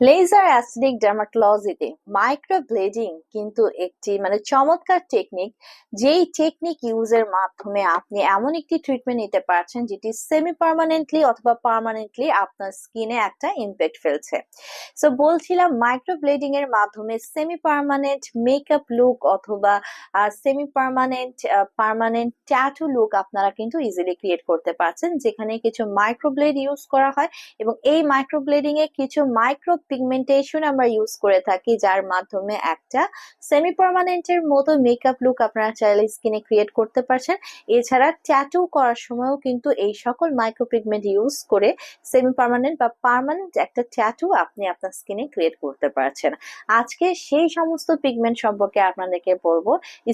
Laser acidic ডার্মাটোলজিতে মাইক্রোব্লেডিং কিন্তু একটি মানে চমৎকার টেকনিক যেই টেকনিক ইউজের মাধ্যমে আপনি এমন একটি ট্রিটমেন্ট নিতে পারছেন যেটি সেমি পার্মানেন্টলি অথবা পার্মানেন্টলি আপনার স্কিনে একটা ইম্প্যাক্ট ফেলছে। সো বলছিলাম মাইক্রোব্লেডিং এর মাধ্যমে সেমি পার্মানেন্ট মেকআপ লুক অথবা semi permanent permanent tattoo look আপনারা কিন্তু ইজিলি ক্রিয়েট করতে পারছেন। যেখানে কিছু মাইক্রোব্লেড ইউজ করা হয় এবং এই মাইক্রোব্লেডিং এ কিছু মাইক্রো পিগমেন্টেশন আমরা ইউজ করে থাকি, যার মাধ্যমে একটা সেমি পার্মানেন্টের মতো মেকআপ লুক আপনারা চাইলে স্কিনে ক্রিয়েট করতে পারছেন। এছাড়া ট্যাটু করার সময়ও কিন্তু এই সকল মাইক্রো পিগমেন্ট ইউজ করে সেমি পার্মানেন্ট বা পার্মানেন্ট একটা ট্যাটু আপনি আপনার স্কিনে ক্রিয়েট করতে পারছেন। আজকে সেই সমস্ত পিগমেন্ট সম্পর্কে আপনাদেরকে বলব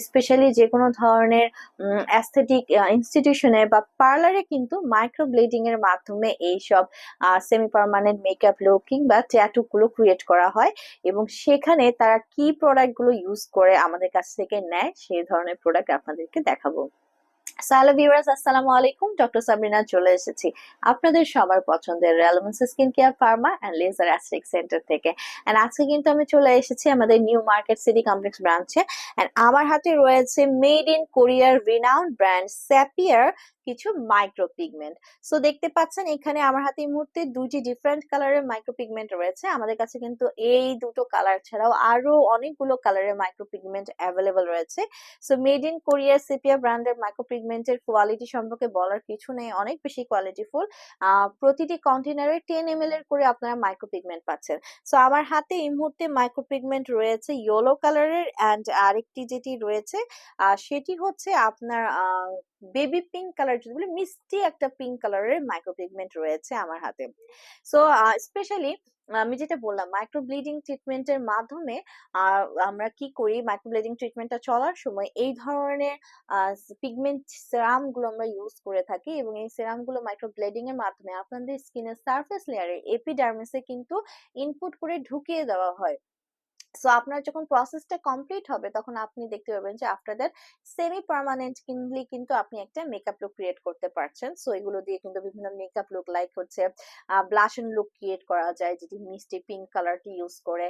স্পেশালি যে কোনো ধরনের অ্যাস্থেটিক ইনস্টিটিউশনে বা পার্লারে কিন্তু মাইক্রো ব্লেডিং এর মাধ্যমে এইসব সেমি পার্মানেন্ট মেকআপ লুক কিংবা ট্যাটু গুলো ক্রিয়েট করা হয় এবং সেখানে তারা কি প্রোডাক্টগুলো ইউজ করে আমাদের কাছ থেকে নেয়, সেই ধরনের প্রোডাক্ট আপনাদেরকে দেখাবো। হ্যালো ভিউয়ার্স আসসালামু আলাইকুম ডক্টর সাবরিনা চলে এসেছি। আপনাদের সবার পছন্দের relevance skin care pharma and laser aesthetic centre থেকে। অ্যান্ড আজকে কিন্তু আমি চলে এসেছি আমাদের নিউ মার্কেট সিটি কমপ্লেক্স ব্রাঞ্চে অ্যান্ড আমার হাতে রয়েছে মেড ইন কোরিয়ার রিনাউন্ড ব্র্যান্ড স্যাপিয়ার কিছু মাইক্রো পিগমেন্ট সো দেখতে পাচ্ছেন, এখানে আমার হাতে এই মুহূর্তে দুটি ডিফারেন্ট কালারের মাইক্রো পিগমেন্ট রয়েছে। আমাদের কাছে কিন্তু এই দুটো কালার ছাড়াও আরও অনেকগুলো কালারের মাইক্রো পিগমেন্ট অ্যাভেলেবল রয়েছে। সো মেড ইন কোরিয়ার সেপিয়া ব্র্যান্ডের মাইক্রো পিগমেন্টের কোয়ালিটি সম্পর্কে বলার কিছু নেই, অনেক বেশি কোয়ালিটিফুল প্রতিটি কন্টেনারে টেন এম এর করে আপনারা মাইক্রো পিগমেন্ট পাচ্ছেন। সো আমার হাতে এই মুহূর্তে মাইক্রো পিগমেন্ট রয়েছে ইয়েলো কালারের অ্যান্ড আরেকটি যেটি রয়েছে সেটি হচ্ছে আপনার বেবি পিঙ্ক কালার যদি বলি, মিষ্টি একটা পিঙ্ক কালারের মাইক্রো পিগমেন্ট রয়েছে আমার হাতে। সো স্পেশালি আমি যেটা বললাম মাইক্রো ব্লিডিং ট্রিটমেন্টের মাধ্যমে আমরা কি করি মাইক্রো ব্লিডিং ট্রিটমেন্টটা চলার সময় এই ধরনের পিগমেন্ট সেরামগুলো আমরা ইউজ করে থাকি এবং এই সেরামগুলো মাইক্রো ব্লিডিং এর মাধ্যমে আপনাদের স্কিনের সারফেস লেয়ারে এপিডার্মিসে কিন্তু ইনপুট করে ঢুকিয়ে দেওয়া হয়। সো আপনার যখন প্রসেসটা কমপ্লিট হবে, তখন আপনি দেখতে পাবেন যে আফটার দ্যাট সেমি পার্মানেন্ট কিনলি কিন্তু আপনি একটা মেকআপ লুক ক্রিয়েট করতে পারছেন। সো এগুলো দিয়ে কিন্তু বিভিন্ন মেকআপ লুক লাইক হচ্ছে ব্লাশন লুক ক্রিয়েট করা যায়, যেটি মিষ্টি পিঙ্ক কালারটি ইউজ করে।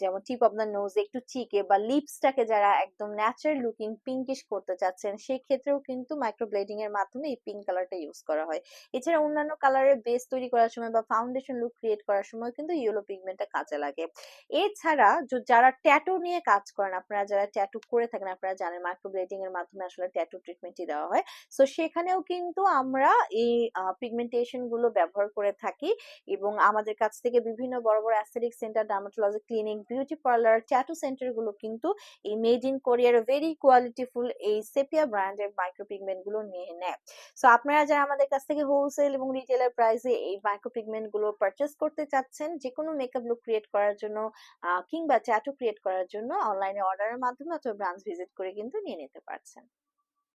যেমন টিপ অফ দ্য নোজ একটু চিকে বা লিপসটাকে যারা একদম ন্যাচারাল লুকিং পিঙ্কিশ করতে চাচ্ছেন সেই ক্ষেত্রেও কিন্তু মাইক্রোব্লেডিং এর মাধ্যমে এই পিঙ্ক কালারটা ইউজ করা হয়। এছাড়া অন্যান্য কালারের বেস তৈরি করার সময় বা ফাউন্ডেশন লুক ক্রিয়েট করার সময় কিন্তু ইয়েলো পিগমেন্টটা কাজে লাগে। এছাড়া যারা ট্যাটু নিয়ে কাজ করেন, আপনারা যারা ট্যাটু করে থাকেন, আপনারা জানেন মাইক্রোব্লেডিং এর মাধ্যমে আসলে ট্যাটু ট্রিটমেন্টই দেওয়া হয়। সো সেখানেও কিন্তু আমরা এই পিগমেন্টেশনগুলো ব্যবহার করে থাকি এবং আমাদের কাছ থেকে বিভিন্ন বড় বড় aesthetic centre dermatology clinic beauty parlour tattoo সেন্টারগুলো কিন্তু এই মেড ইন কোরিয়ার ভেরি কোয়ালিটিফুল এই সেপিয়া ব্র্যান্ডের মাইক্রো পিগমেন্টগুলো নিয়ে নেয়। সো আপনারা যারা আমাদের কাছ থেকে হোলসেল এবং রিটেলার প্রাইসে এই মাইক্রো পিগমেন্টগুলো পারচেস করতে চাচ্ছেন যে কোনো মেকআপ লুক ক্রিয়েট করার জন্য কিংবা ট্যাটু ক্রিয়েট করার জন্য অনলাইনে অর্ডারের মাধ্যমে অথবা ব্রাঞ্চ ভিজিট করে কিন্তু নিয়ে নিতে পারছেন।